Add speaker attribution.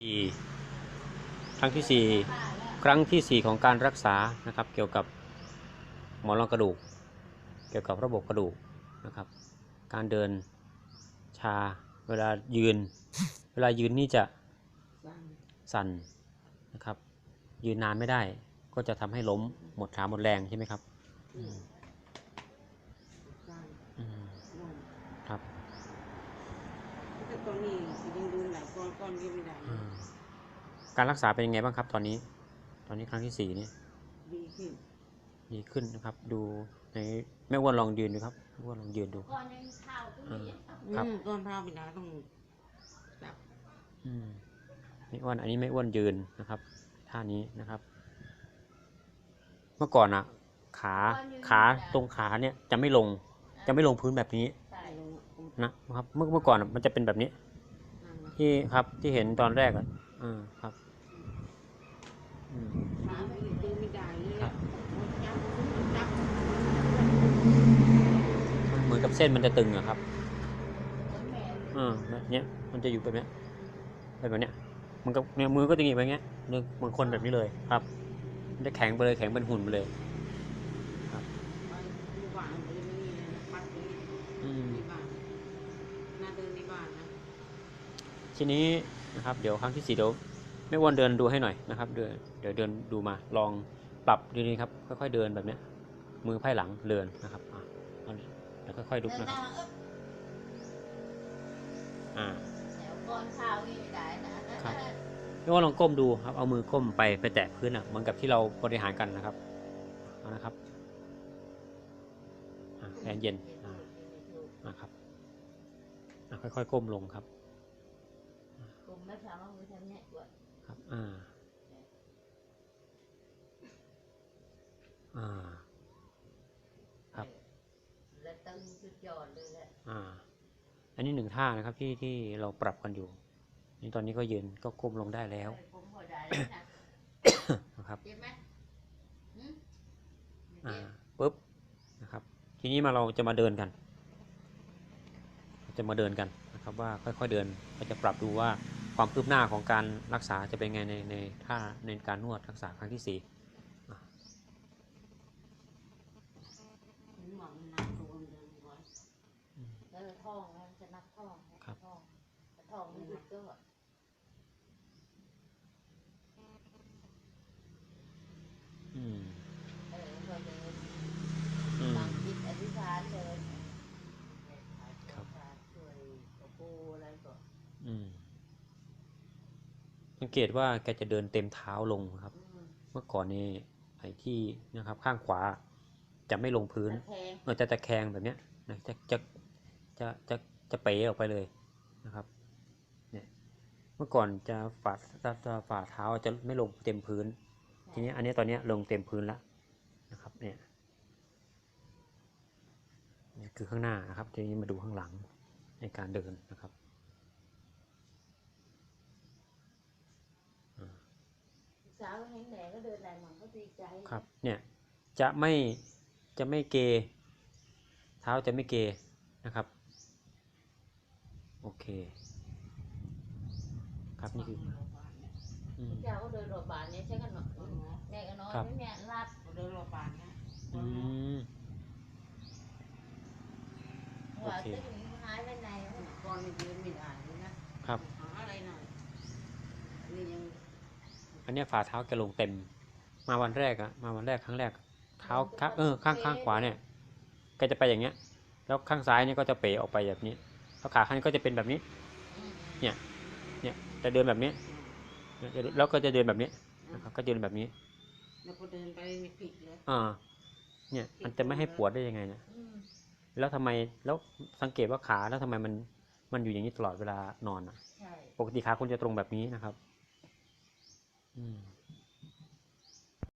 Speaker 1: สี่ครั้งที่สี่ครั้งที่สี่ของการรักษานะครับ เกี่ยวกับหมอนรองกระดูก เกี่ยวกับระบบกระดูกนะครับ การเดินชาเวลายืน เวลายืนนี่จะสั่นนะครับ ยืนนานไม่ได้ก็จะทำให้ล้มหมดขาหมดแรงใช่ไหมครับอืมอืมครับ
Speaker 2: แต่ตอนนี้ยังดูหลายก้อนก้อนยังไม่ได้
Speaker 1: อืมการรักษาเป็นยังไงบ้างครับ ตอนนี้ ตอนนี้ครั้งที่สี่นี่
Speaker 2: ดีขึ้น
Speaker 1: ดีขึ้นนะครับ ดูในแม่อ้วนลองยืนดูครับแม่อ้วนลองยืนดู
Speaker 3: ก่อนยังเท้าก็มี
Speaker 1: ครับ
Speaker 2: อืมก้อนเท้าไม่ได้ต้องจับ
Speaker 1: อืมไม่อ้วนอันนี้ไม่อ้วนยืนนะครับท่านี้นะครับ เมื่อก่อนอะขาขาตรงขาเนี่ยจะไม่ลง จะไม่ลงพื้นแบบนี้
Speaker 3: ใช่
Speaker 2: ลง
Speaker 1: นะครับเมื่อเมื่อก่อนมันจะเป็นแบบนี้ ที่ครับที่เห็นตอนแรกอะอ่าครับ
Speaker 2: เห
Speaker 1: มือนกับเส้นมันจะตึงอะครับ
Speaker 3: อ่า
Speaker 1: แบบเนี้ยมันจะอยู่แบบเนี้ยแบบเนี้ยมันก็เนี่ยมือก็จะอย่างงี้ไปเงี้ยนึกเหมือนคนแบบนี้เลยครับ มันจะแข็งไปเลยแข็งเป็นหุ่นไปเลย
Speaker 2: ไปที่บ้านไปไม่มีนะพัดไป
Speaker 1: อืม
Speaker 2: ที่บ้านน่าเดินในบ้านนะ
Speaker 1: ทีนี้นะครับเดี๋ยวครั้งที่สี่เดี๋ยวไม่อ้วนเดินดูให้หน่อยนะครับเดินเดี๋ยวเดินดูมาลองปรับดีๆครับค่อยๆเดินแบบนี้มือไพ่หลังเดินนะครับอะแล้วค่อยๆลุก
Speaker 3: นะ
Speaker 1: ครับ
Speaker 3: อ่าแถวก่อนเท้านี่ไม่ได้นะครับ
Speaker 1: ไม่ว่าลองก้มดูครับเอามือก้มไปไปแตะพื้นอะเหมือนกับที่เราบริหารกันนะครับเอานะครับแอนเย็นนะครับค่อยๆก้มลงครับ
Speaker 3: ไม่สามารถมือทำเนี่ยด้วย
Speaker 1: ครับ อ่า อ่า ครับ
Speaker 3: และตึงสุดยอดเลยแหละ
Speaker 1: อ่า อันนี้หนึ่งท่านะครับที่ที่เราปรับกันอยู่ นี่ตอนนี้ก็ยืนก็ก้มลงได้แล้ว
Speaker 3: ผมพอได้แล้วนะ
Speaker 1: นะครับ
Speaker 3: เจ็บไหมหืมไม่
Speaker 1: อ่า
Speaker 3: เจ็บ
Speaker 1: ปุ๊บนะครับ ทีนี้มาเราจะมาเดินกันเราจะมาเดินกันนะครับว่าค่อยๆเดินก็จะปรับดูว่า ความคืบหน้าของการรักษาจะเป็นไงในในท่าในการนวดรักษาครั้งที่สี่
Speaker 2: หวังมันหนักตัวมันเดินไว้
Speaker 3: เออท้องมันจะนับท้องนะครับท้องแต่ท้องมันหยุดก็
Speaker 1: อืม
Speaker 3: เออก็เดิน
Speaker 1: อืม
Speaker 3: ตั้งจิตอธิษฐานเลย
Speaker 1: ครับ
Speaker 3: ช่วยกระปูอะไรก็
Speaker 1: อืม สังเกตว่าแกจะเดินเต็มเท้าลงครับ
Speaker 3: อืม
Speaker 1: เมื่อก่อนนี้ไอ้ที่นะครับข้างขวาจะไม่ลงพื้น
Speaker 3: ตะแคง
Speaker 1: เออจะตะแคงแบบเนี้ยนะจะจะจะจะจะเป๋ออกไปเลยนะครับเนี่ยเมื่อก่อนจะฝ่าจะจะฝ่าเท้าจะไม่ลงเต็มพื้น ทีนี้อันนี้ตอนเนี้ยลงเต็มพื้นแล้วนะครับเนี่ยนี่คือข้างหน้านะครับทีนี้มาดูข้างหลังในการเดินนะครับ
Speaker 3: สาวเห็นแหนก็เดินได้มันก็ดีใจ
Speaker 1: ครับเนี่ยจะไม่จะไม่เกเท้าจะไม่เกนะครับโอเค ครับนี่คืออืม
Speaker 3: เจ้าก็เดินรอบบานเนี่ยใช่กันหนอยแม่ก็นอน
Speaker 1: ครับ
Speaker 3: ไม่แม่รัด
Speaker 2: เดินรอบบ้านนะ
Speaker 1: อืม
Speaker 3: ว่า
Speaker 1: โอเค
Speaker 3: ตึงหายไปไหนวะ
Speaker 2: ก้อนนี่เดินไม่ได้เลยนะครับ หาอะไรหน่อยนี่ยัง
Speaker 1: อันเนี้ยฝ่าเท้าแกลงเต็ม มาวันแรกอะมาวันแรกครั้งแรก เท้าข้างเออข้างข้างขวาเนี่ยแกจะไปอย่างเงี้ย แล้วข้างซ้ายเนี่ยก็จะเป๋ออกไปแบบนี้แล้วขาข้างนี้ก็จะเป็นแบบนี้
Speaker 3: อืม
Speaker 1: เนี่ยจะเดินแบบนี้เนี่ยจะแล้วก็จะเดินแบบนี้นะครับก็เดินแบบนี้
Speaker 2: แล้วพอเดินไปมีผิดเลย
Speaker 1: อ่า เนี่ย มันจะไม่ให้ปวดได้ยังไงเนี่ย
Speaker 3: อืม
Speaker 1: แล้วทำไมแล้วสังเกตว่าขาแล้วทำไมมันมันอยู่อย่างนี้ตลอดเวลานอนอะ
Speaker 3: ใช่
Speaker 1: ปกติขาคุณจะตรงแบบนี้นะครับ อืม